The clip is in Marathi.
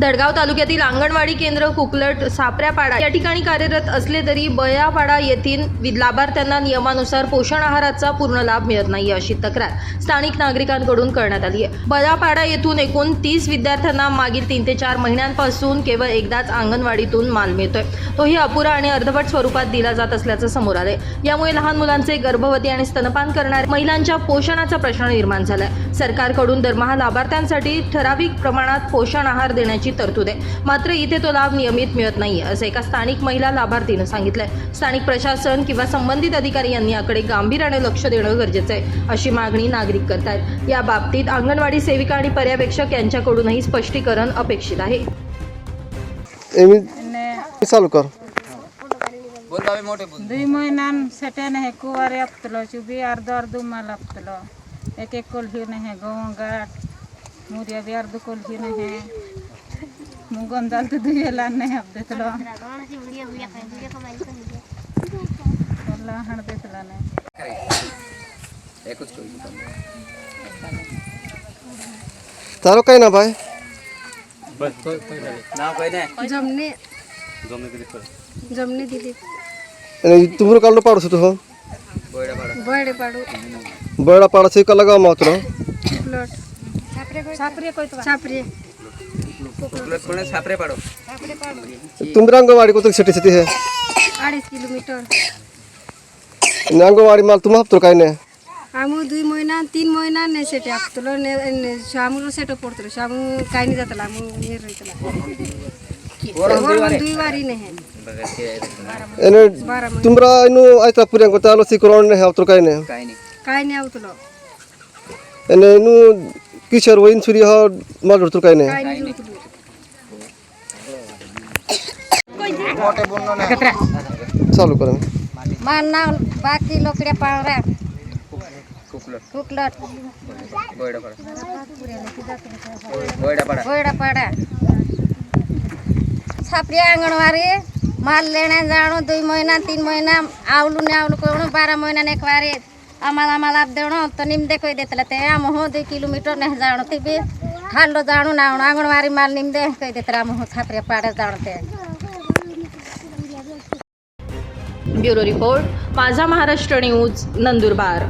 दडगाव तालुक्यातील अंगणवाडी केंद्र कुकलट सापऱ्यापाडा या ठिकाणी कार्यरत असले तरी बयापाडा येथील लाभार्थ्यांना नियमानुसार पोषण आहाराचा पूर्ण लाभ मिळत नाही अशी तक्रार स्थानिक नागरिकांकडून करण्यात आली आहे. बयापाडा येथून एकूण तीस विद्यार्थ्यांना मागील तीन ते चार महिन्यांपासून केवळ एकदाच अंगणवाडीतून माल मिळतोय. तोही अपुरा आणि अर्धवट स्वरूपात दिला जात असल्याचं समोर आलंय. यामुळे लहान मुलांचे गर्भवती आणि स्तनपान करणाऱ्या महिलांच्या पोषणाचा प्रश्न निर्माण झालाय. सरकारकडून दरमहा लाभार्थ्यांसाठी ठराविक प्रमाणात पोषण आहार देण्याची तरतूद आहे. मात्र इथे तो लाभ नियमित मिळत नाही असं एका स्थानिक महिला लाभार्थीनं सांगितलंय. स्थानिक प्रशासन किंवा संबंधित अधिकारी यांनी याकडे गांभीर्याने लक्ष देणं गरजेचं आहे अशी मागणी नागरिक करतायत. या बाबतीत अंगणवाडी सेविका आणि पर्यवेक्षक यांच्याकडूनही स्पष्टीकरण अपेक्षित आहे. एमी चालू कर दुई महिनान सेटेन है कुवारे हप्तलो चुबी अर्ध अर्ध माल हप्तलो एक एक कोल्ही है गहूँ गाट मुरिया भी अर्ध कोल्ही है. मुगन मुगम जाल तर दुयेला नाही आप देतलो वल्ला हण देतला नाही. एकच तारो काय ना भाई बस नाव काय नाही? जमने जमने दिलीप जमने दिलीप. आणि तुम्ही काढलो पाडू सुतो बळडा पाडू. बळडा पाडू. से मात्र प्लॉट. छापरे कोई छापरे कोई छापरे সাপরে পাড়ো তোমরা अंगनवाड़ी को तो छोटी छोटी है আড়াইশ কিলোমিটার। अंगनवाड़ी माल तुम हफ्तों का ने আমু দুই মহিনা তিন মহিনা নে সেটে আপতল সামুর সেটে পড়তল সামু কাইনি যাতলা আমু নিয়ে রইতলা দুই বারি। নে এনে তোমরা ইনু আইতা পুরিয়াং কথা আলোচনা নে হপ্তর কাইনে। কাইনি কাইনি আউতল এনে ইনু কিসের ওইন ছুরি হ মাল রতল কাইনে কাইনি রতল चालू कर. माझं नाव बाकी लोकड्या पावरा कुकलट. गोयडापाडा छापरी आंगणवाडी माल लेण्या जाणं दुई महिना तीन महिना आवलू ने आवलू करून बारा महिना एक वारी. आम्हाला आम्हाला देणं तर निम्दे कोई देतला ते. आम हो दुई किलोमीटर ने जाणं ते बी. ठालो जाणून आवणं आंगणवाडी माल निम्दे कोई देतला. आम हो छापऱ्या पाड्या जाणं ते. ब्युरो रिपोर्ट माझा महाराष्ट्र न्यूज नंदुरबार.